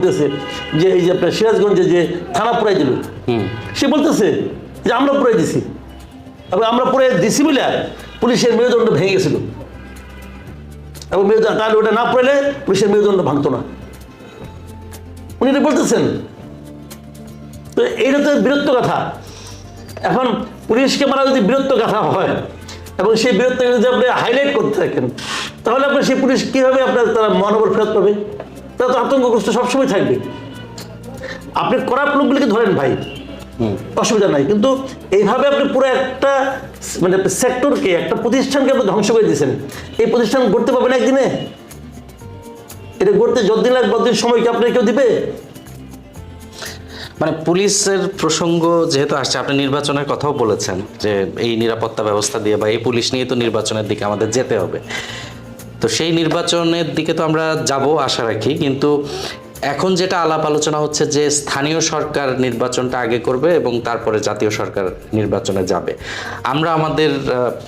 বলতেছে যে এই যে আপনার সিরাজগঞ্জে যে থানা পুরাই দিল সে বলতেছে যে আমরা পুরাই দিছি। এবং আমরা পুরাই দিছি বলে পুলিশের মেরুদণ্ড ভেঙে গেছিল। এবং মেরুদণ্ড তাহলে ওটা না পড়লে পুলিশের মেরুদণ্ড ভাঙতো না। উনি এটা বলতেছেন। তো এইটা তো বিরক্ত কথা। এখন পুলিশকে মারা যদি বিরক্ত কথা হয় এবং সেই বিরক্তকে যদি আপনি হাইলাইট করতে থাকেন তাহলে আপনার সেই পুলিশ কীভাবে আপনার তারা মনোবল ফেরত পাবে? তারা তো আতঙ্কগ্রস্ত সবসময় থাকবে। আপনি করাপ লোকগুলিকে ধরেন ভাই অসুবিধা নাই। কিন্তু এইভাবে আপনি পুরো একটা মানে সেক্টরকে একটা প্রতিষ্ঠানকে আপনি ধ্বংস করে দিয়েছেন। এই প্রতিষ্ঠান গড়তে পারবেন একদিনে? এটা গড়তে যতদিন লাগবে ততদিন সময় কি আপনার কেউ দিবে? মানে পুলিশের প্রসঙ্গ যেহেতু আসছে আপনি নির্বাচনের কথাও বলেছেন যে এই নিরাপত্তা ব্যবস্থা দিয়ে বা এই পুলিশ নিয়ে তো নির্বাচনের দিকে আমাদের যেতে হবে। তো সেই নির্বাচনের দিকে তো আমরা যাব, আশা রাখি। কিন্তু এখন যেটা আলাপ আলোচনা হচ্ছে যে স্থানীয় সরকার নির্বাচনটা আগে করবে এবং তারপরে জাতীয় সরকার নির্বাচনে যাবে। আমরা আমাদের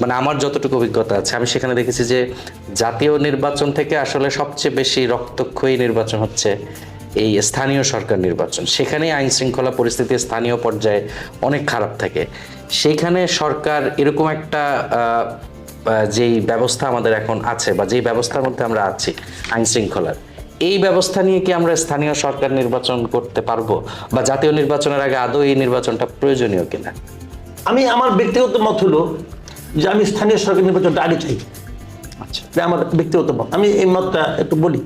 মানে আমার যতটুকু অভিজ্ঞতা আছে, আমি সেখানে দেখেছি যে জাতীয় নির্বাচন থেকে আসলে সবচেয়ে বেশি রক্তক্ষয়ী নির্বাচন হচ্ছে এই স্থানীয় সরকার নির্বাচন। সেখানে আইন শৃঙ্খলা পরিস্থিতি স্থানীয় পর্যায়ে অনেক খারাপ থাকে। সেইখানে সরকার এরকম একটা যেই ব্যবস্থা আমাদের এখন আছে বা যেই ব্যবস্থার মধ্যে আমরা আছি আইন শৃঙ্খলার এই ব্যবস্থা নিয়ে কি আমরা স্থানীয় সরকার নির্বাচন করতে পারব বা জাতীয় নির্বাচনের আগে আদৌ এই নির্বাচনটা প্রয়োজনীয় কিনা? আমি আমার ব্যক্তিগত মত হলো যে আমি স্থানীয় সরকার নির্বাচনটা আগে চাই। আচ্ছা। আমার ব্যক্তিগত মত। আমি এই মতটা একটু বলি।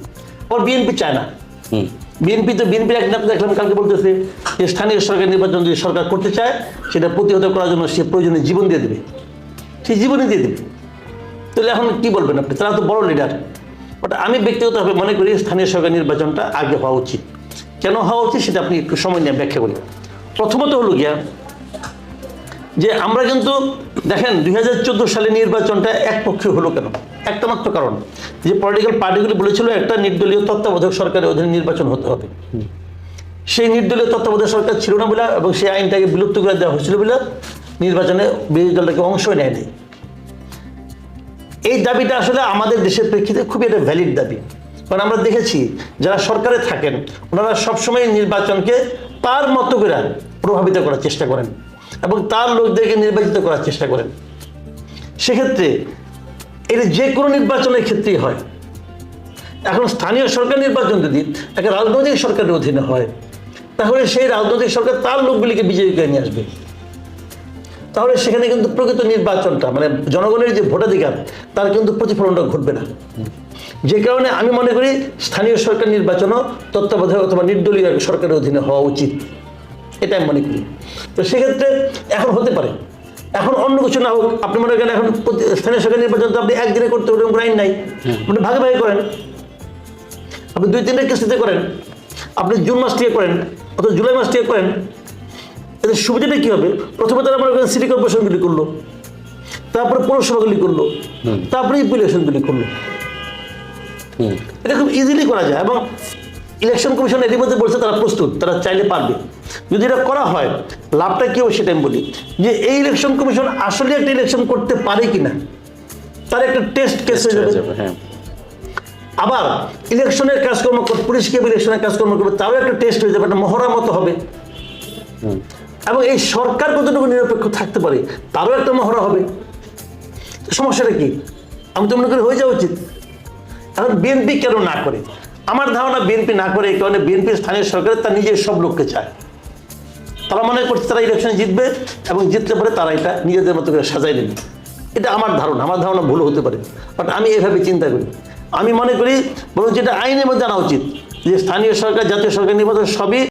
ওর বিএনপি চায় না। হুম। বিএনপি তো বিএনপি এক নেতা দেখলাম কালকে বলতেছে যে স্থানীয় সরকার নির্বাচন যদি সরকার করতে চায় সেটা প্রতিহত করার জন্য সে প্রয়োজনে জীবন দিয়ে দেবে। সে জীবনই দিয়ে দেবে। তাহলে এখন কি বলবেন আপনি? তারা তো বড় লিডার বাট আমি ব্যক্তিগতভাবে মনে করি স্থানীয় সরকার নির্বাচনটা আগে হওয়া উচিত। কেন হওয়া উচিত সেটা আপনি একটু সময় নিয়ে ব্যাখ্যা করি। প্রথমত হলো গিয়া যে আমরা কিন্তু দেখেন দুই হাজার চোদ্দ সালে নির্বাচনটা একপক্ষীয় হলো কেন? একটা মাত্র কারণ যে পলিটিক্যাল পার্টিগুলি বলেছিল একটা নির্দলীয় তত্ত্বাবধায়ক সরকারের অধীনে নির্বাচন হতে হবে। সেই নির্দলীয় তত্ত্বাবধায়ক সরকার ছিল না বলে, এবং সেই আইনটাকে বিলুপ্ত করে দেওয়া হয়েছিল বলে নির্বাচনে বিরোধী দলটাকে অংশই নেয়নি। এই দাবিটা আসলে আমাদের দেশের প্রেক্ষিতে খুবই একটা ভ্যালিড দাবি। কারণ আমরা দেখেছি যারা সরকারে থাকেন, ওনারা সবসময় নির্বাচনকে তার মতো করে প্রভাবিত করার চেষ্টা করেন এবং তার লোকদেরকে নির্বাচিত করার চেষ্টা করেন। সেক্ষেত্রে এটা যে কোনো নির্বাচনের ক্ষেত্রেই হয়। এখন স্থানীয় সরকার নির্বাচন যদি একটা রাজনৈতিক সরকারের অধীনে হয়, তাহলে সেই রাজনৈতিক সরকার তার লোকগুলিকে বিজয়ী করে নিয়ে আসবে। তাহলে সেখানে কিন্তু প্রকৃত নির্বাচনটা মানে জনগণের যে ভোটাধিকার, তার কিন্তু প্রতিফলনটা ঘটবে না। যে কারণে আমি মনে করি স্থানীয় সরকার নির্বাচনও তত্ত্বাবধায়ক অথবা নির্দলীয় সরকারের অধীনে হওয়া উচিত। এটা আমি মনে করি। তো সেক্ষেত্রে এখন হতে পারে। এখন অন্য কিছু না হোক, আপনি মনে করেন এখন স্থানীয় সরকার নির্বাচন তো আপনি একদিনে করতে কোনো আইন নাই। আপনি ভাগে ভাগে করেন। আপনি দুই তিনটা কিস্তিতে করেন। আপনি জুন মাস থেকে করেন, অথবা জুলাই মাস থেকে করেন। এতে সুবিধাটা কী হবে? প্রথমে তারা মনে করেন সিটি কর্পোরেশনগুলি করল। তারপরে পৌরসভাগুলি করল। তারপরে ইলেকশনগুলি করল। এটা খুব ইজিলি করা যায় এবং ইলেকশন কমিশন এর মধ্যে বলছে তারা প্রস্তুত তারা চাইলে পারবে। যদি এটা করা হয় লাভটা কি হবে সেটা আমি বলি। যে এই ইলেকশন কমিশন আসলে একটা ইলেকশন করতে পারে কিনা তার একটা টেস্ট কেস হয়ে যাবে। হ্যাঁ আবার ইলেকশনের কাজকর্ম কর- পুলিশ কীভাবে ইলেকশনের কাজকর্ম করবে তারও একটা টেস্ট হয়ে যাবে একটা মহড়ার মতো হবে। এবং এই সরকার কতটুকু নিরপেক্ষ থাকতে পারে, তারও একটা মহড়া হবে। সমস্যাটা কি? আমি তো মনে করি হয়ে যাওয়া উচিত। এখন বিএনপি কেন না করে? আমার ধারণা বিএনপি না করে এই কারণে বিএনপি স্থানীয় সরকারের তার নিজের সব লোককে চায়। তারা মনে করছে তারা ইলেকশনে জিতবে এবং জিতলে পরে তারা এটা নিজেদের মতো করে সাজাই নেবে এটা আমার ধারণা আমার ধারণা ভুল হতে পারে। বাট আমি এভাবে চিন্তা করি। আমি মনে করি বরং যেটা আইনের মধ্যে আনা উচিত যে স্থানীয় সরকার, জাতীয় সরকার নির্বাচন সবই